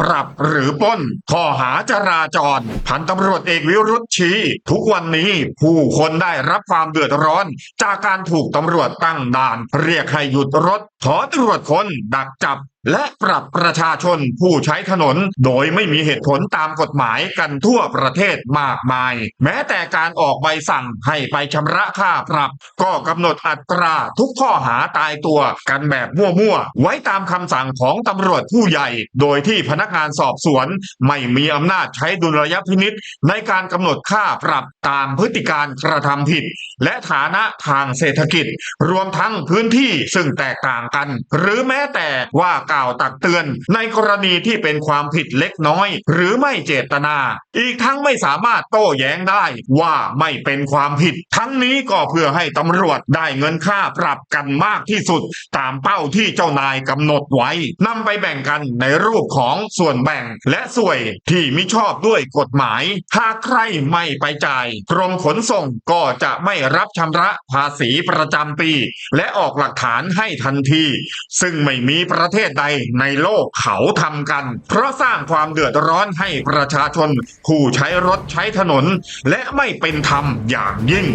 ปรับหรือปล้น ข้อหาจราจร พันตำรวจเอกวิรุธชี้ ทุกวันนี้ผู้คนได้รับความเดือดร้อน จากการถูกตำรวจตั้งด่าน เรียกให้หยุดรถ ขอตรวจคนดักจับ และปรับประชาชนผู้ใช้ถนน โดยไม่มีเหตุผลตามกฎหมายกันทั่วประเทศมากมาย แม้แต่การออกใบสั่งให้ไปชำระค่าปรับ ก็กำหนดอัตราทุกข้อหาตายตัวกันแบบมั่วๆ ไว้ตามคำสั่งของตำรวจผู้ใหญ่ โดยที่พนักงานสอบสวน ไม่มีอำนาจใช้ดุลยพินิษในการกำหนดค่าปรับตามพฤติการกระทำผิดและฐานะทางเศรษฐกิจ รวมทั้งพื้นที่ซึ่งแตกต่างกัน หรือแม้แต่ว่ากล่าวตักเตือน ในกรณีที่เป็นความผิดเล็กน้อย หรือไม่เจตนา อีกทั้งไม่สามารถโต้แย้งได้ว่าไม่เป็นความผิด ทั้งนี้ก็เพื่อให้ตำรวจได้เงินค่าปรับกันมากที่สุด ตามเป้าที่เจ้านายกำหนดไว้นำไปแบ่งกันในรูปของส่วนแบ่งและสวยที่มิชอบด้วยกฎหมายหากใครไม่ไปจ่ายกรมขนส่งก็จะไม่รับชำระภาษีประจำปี และออกหลักฐานให้ทันที ซึ่งไม่มีประเทศใดในโลกเขาทำกัน เพราะสร้างความเดือดร้อนให้ประชาชน ผู้ใช้รถใช้ถนน และไม่เป็นธรรมอย่างยิ่ง